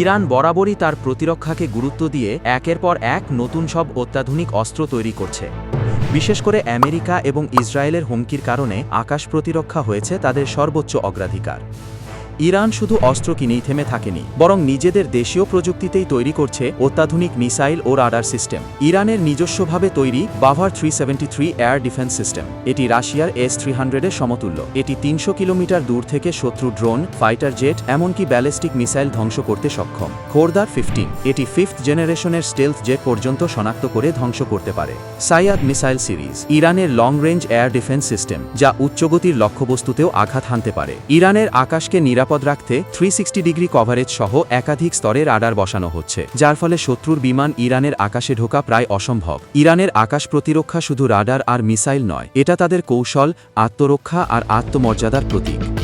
Iran বরাবরই তার প্রতিরক্ষাকে গুরুত্ব দিয়ে একের পর এক নতুন সব অত্যাধুনিক অস্ত্র তৈরি করছে। বিশেষ করে আমেরিকা এবং ইসরায়েলের হুমকির কারণে আকাশ প্রতিরক্ষা হয়েছে তাদের সর্বোচ্চ অগ্রাধিকার। ইরান শুধু অস্ত্র কিনেই থেমে থাকেনি, বরং নিজেদের দেশীয় প্রযুক্তিতেই তৈরি করছে অত্যাধুনিক মিসাইল ও রাডার সিস্টেম। ইরানের নিজস্বভাবে তৈরি Bavar three air defence system. এটি রাশিয়ার এস থ্রি হান্ড্রেডের সমতুল্য। এটি তিনশো কিলোমিটার দূর থেকে শত্রু ড্রোন, ফাইটার জেট, এমনকি ব্যালিস্টিক মিসাইল ধ্বংস করতে সক্ষম। Khordad fifteen. এটি ফিফথ জেনারেশনের স্টেলথ জেট পর্যন্ত শনাক্ত করে ধ্বংস করতে পারে। Sayyad missile series. ইরানের long range air defence system, যা উচ্চগতির লক্ষ্যবস্তুতেও আঘাত হানতে পারে। ইরানের আকাশকে নিরাপদ রাখতে থ্রি ডিগ্রি কভারেজ সহ একাধিক স্তরের আডার বসানো হচ্ছে, যার ফলে শত্রুর বিমান ইরানের আকাশে ঢোকা প্রায় অসম্ভব। ইরানের আকাশ প্রতিরক্ষা শুধু রাডার আর মিসাইল নয়, এটা তাদের কৌশল, আত্মরক্ষা আর আত্মমর্যাদার প্রতীক।